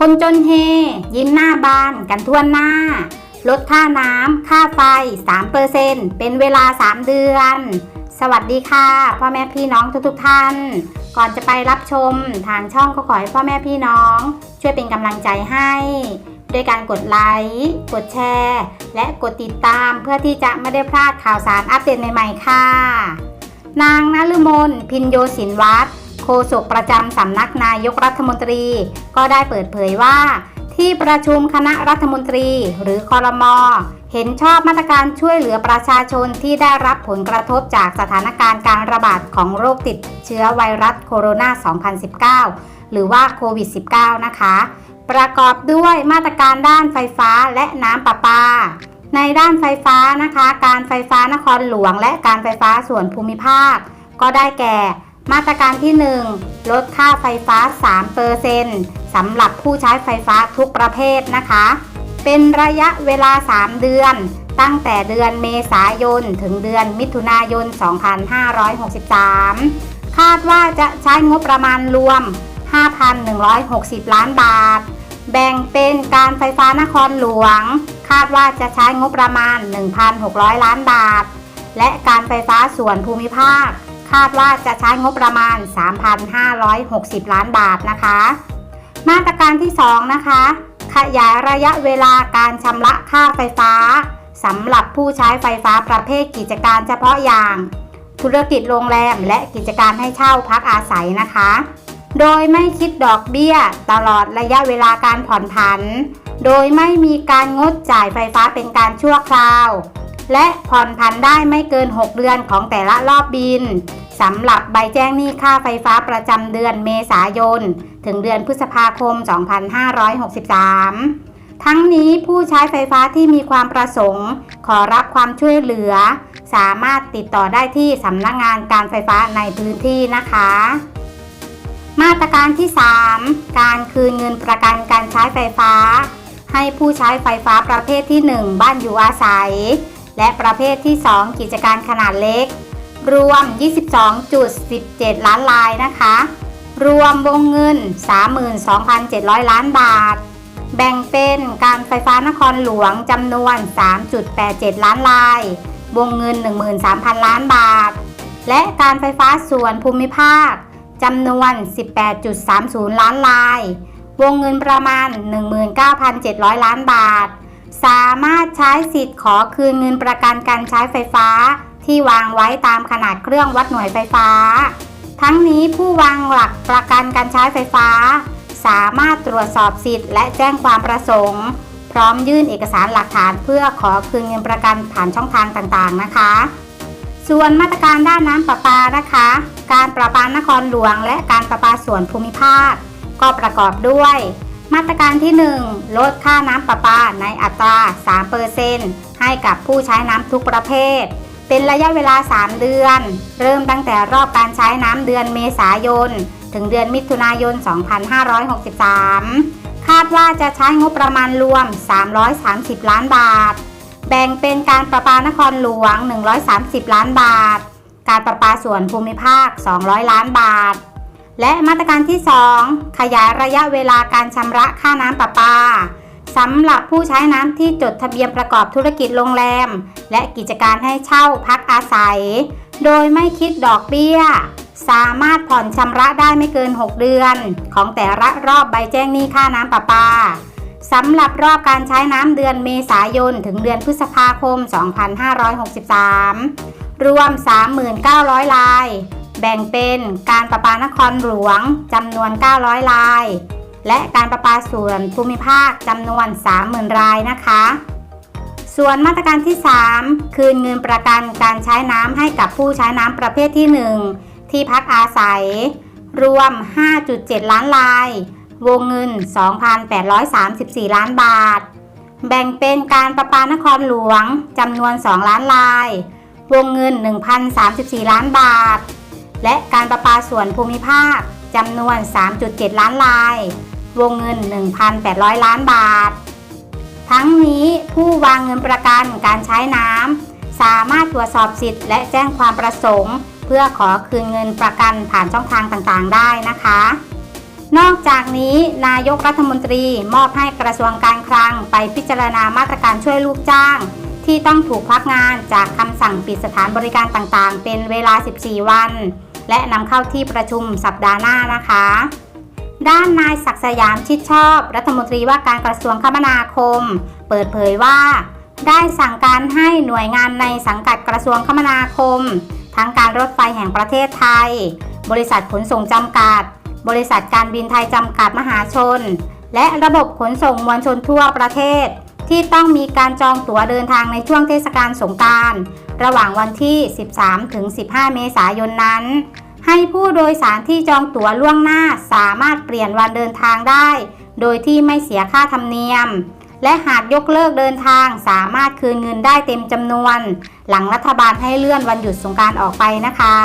คนจนเฮ ยิ้มหน้าบานกันทั่วหน้า ลดค่าน้ำค่าไฟ 3%เป็นเวลา 3 เดือน สวัสดีค่ะพ่อแม่พี่น้องทุกๆทท่าน ก่อนจะไปรับชมทางช่องก็ขอให้พ่อแม่พี่น้อง ช่วยเป็นกำลังใจให้ด้วยการกดไลค์กดแชร์ และกดติดตามเพื่อที่จะไม่ได้พลาดข่าวสารอัปเดตใหม่ๆค่ะ นางนฤมลพินโยสินวัตร โฆษกประจำสำนักนายกรัฐมนตรี ก็ได้เปิดเผยว่า ที่ประชุมคณะรัฐมนตรี หรือคอรมอเห็นชอบมาตรการช่วยเหลือประชาชนที่ได้รับผลกระทบจากสถานการณ์การระบาดของโรคติดเชื้อไวรัสโคโรนา 2019 หรือว่าโควิด -19 นะคะ ประกอบด้วยมาตรการด้านไฟฟ้าและน้ำประปา ในด้านไฟฟ้านะคะ การไฟฟ้านครหลวงและการไฟฟ้าส่วนภูมิภาค ก็ได้แก่ มาตรการที่ 1 ลดค่าไฟฟ้า 3%สำหรับผู้ใช้ไฟฟ้าทุกประเภทนะคะ เป็นระยะเวลา 3 เดือน ตั้งแต่เดือนเมษายน ถึงเดือนมิถุนายน 2563 คาดว่าจะใช้งบประมาณรวม 5,160 ล้านบาท แบ่งเป็นการไฟฟ้านครหลวง คาดว่าจะใช้งบประมาณ 1,600 ล้านบาท และการไฟฟ้าส่วนภูมิภาค คาดว่าจะใช้งบประมาณ 3,560 ล้านบาทนะคะ มาตรการที่ 2 นะคะ ขยายระยะเวลาการชำระค่าไฟฟ้าสำหรับผู้ใช้ไฟฟ้าประเภทกิจการเฉพาะอย่าง ธุรกิจโรงแรมและกิจการให้เช่าพักอาศัยนะคะ โดยไม่คิดดอกเบี้ยตลอดระยะเวลาการผ่อนผัน โดยไม่มีการงดจ่ายไฟฟ้าเป็นการชั่วคราว และผ่อนผันได้ไม่เกิน 6 เดือนของแต่ละรอบบินสำหรับใบแจ้งหนี้ค่าไฟฟ้าประจำเดือนเมษายน ถึงเดือนพฤษภาคม 2563 ทั้งนี้ผู้ใช้ไฟฟ้าที่มีความประสงค์ ขอรับความช่วยเหลือ สามารถติดต่อได้ที่สำนักงงานการไฟฟ้าในพื้นที่นะคะ มาตรการที่ 3 การคืนเงินประกันการใช้ไฟฟ้า ให้ผู้ใช้ไฟฟ้าประเภทที่ 1 บ้านอยู่อาศัย และประเภทที่ 2 กิจการขนาดเล็ก รวม 22.17 ล้านลายนะคะ รวมวงเงิน 32,700 ล้านบาท แบ่งเป็นการไฟฟ้านครหลวงจำนวน 3.87 ล้านลาย วงเงิน 13,000 ล้านบาท และการไฟฟ้าส่วนภูมิภาคจำนวน 18.30 ล้านลาย วงเงินประมาณ 19,700 ล้านบาท สามารถใช้สิทธิ์ขอคืนเงินประกันการใช้ไฟฟ้า ที่วางไว้ตามขนาดเครื่องวัดหน่วยไฟฟ้า ทั้งนี้ผู้วางหลักประกันการใช้ไฟฟ้า สามารถตรวจสอบสิทธิ์และแจ้งความประสงค์ พร้อมยื่นเอกสารหลักฐานเพื่อขอคืนเงินประกันผ่านช่องทางต่างๆนะคะ ส่วนมาตรการด้านน้ำประปานะคะ การประปานครหลวง และการประปาส่วนภูมิภาค ก็ประกอบด้วย มาตรการที่ 1 ลดค่าน้ำประปาในอัตรา 3%ให้กับผู้ใช้น้ำทุกประเภท เป็นระยะเวลา 3 เดือน เริ่มตั้งแต่รอบการใช้น้ำเดือนเมษายน ถึงเดือนมิถุนายน 2563 คาดว่าจะใช้งบประมาณรวม 330 ล้านบาท แบ่งเป็นการประปานครหลวง 130 ล้านบาท การประปาส่วนภูมิภาค 200 ล้านบาท และมาตรการที่ 2 ขยายระยะเวลาการชำระค่าน้ำประปาสำหรับผู้ใช้น้ำที่จดทะเบียนประกอบธุรกิจโรงแรม และกิจการให้เช่าพักอาศัย โดยไม่คิดดอกเบี้ย สามารถผ่อนชำระได้ไม่เกิน 6 เดือน ของแต่ละรอบใบแจ้งหนี้ค่าน้ำประปาสำหรับรอบการใช้น้ำเดือนเมษายน ถึงเดือนพฤษภาคม 2563 รวม 39,000ลาย แบ่งเป็นการประปานครหลวงจำนวน 900ลาย และการประปาส่วนภูมิภาคจำนวน 30,000 รายนะคะ ส่วนมาตรการที่ 3 คืนเงินประกันการใช้น้ำให้กับผู้ใช้น้ำประเภทที่ 1 ที่พักอาศัย รวม 5.7 ล้านลาย วงเงิน 2,834 ล้านบาท แบ่งเป็นการประปานครหลวงจำนวน 2 ล้านลาย วงเงิน 1,034 ล้านบาท และการประปาส่วนภูมิภาคจำนวน 3.7 ล้านลาย วงเงิน 1,800 ล้านบาท ทั้งนี้ผู้วางเงินประกันการใช้น้ำสามารถตรวจสอบสิทธิ์และแจ้งความประสงค์ เพื่อขอคืนเงินประกันผ่านช่องทางต่างๆ ได้นะคะ นอกจากนี้นายกรัฐมนตรีมอบให้กระทรวงการคลังไปพิจารณามาตรการช่วยลูกจ้าง ที่ต้องถูกพักงานจากคำสั่งปิดสถานบริการต่างๆ เป็นเวลา 14 วัน และนำเข้าที่ประชุมสัปดาห์หน้านะคะ ด้านนายศักดิ์สยามชิดชอบ รัฐมนตรีว่าการกระทรวงคมนาคม เปิดเผยว่า ได้สั่งการให้หน่วยงานในสังกัดกระทรวงคมนาคม ทั้งการรถไฟแห่งประเทศไทย บริษัทขนส่งจำกัด บริษัทการบินไทยจำกัดมหาชน และระบบขนส่งมวลชนทั่วประเทศ ที่ต้องมีการจองตั๋วเดินทางในช่วงเทศกาลสงการระหว่างวันที่ 13 ถึง 15 เมษายนนั้น ให้ผู้โดยสารที่จองตั๋วล่วงหน้าสามารถเปลี่ยนวันเดินทางได้ โดยที่ไม่เสียค่าธรรมเนียม และหากยกเลิกเดินทางสามารถคืนเงินได้เต็มจำนวน หลังรัฐบาลให้เลื่อนวันหยุดสงการออกไปนะคะ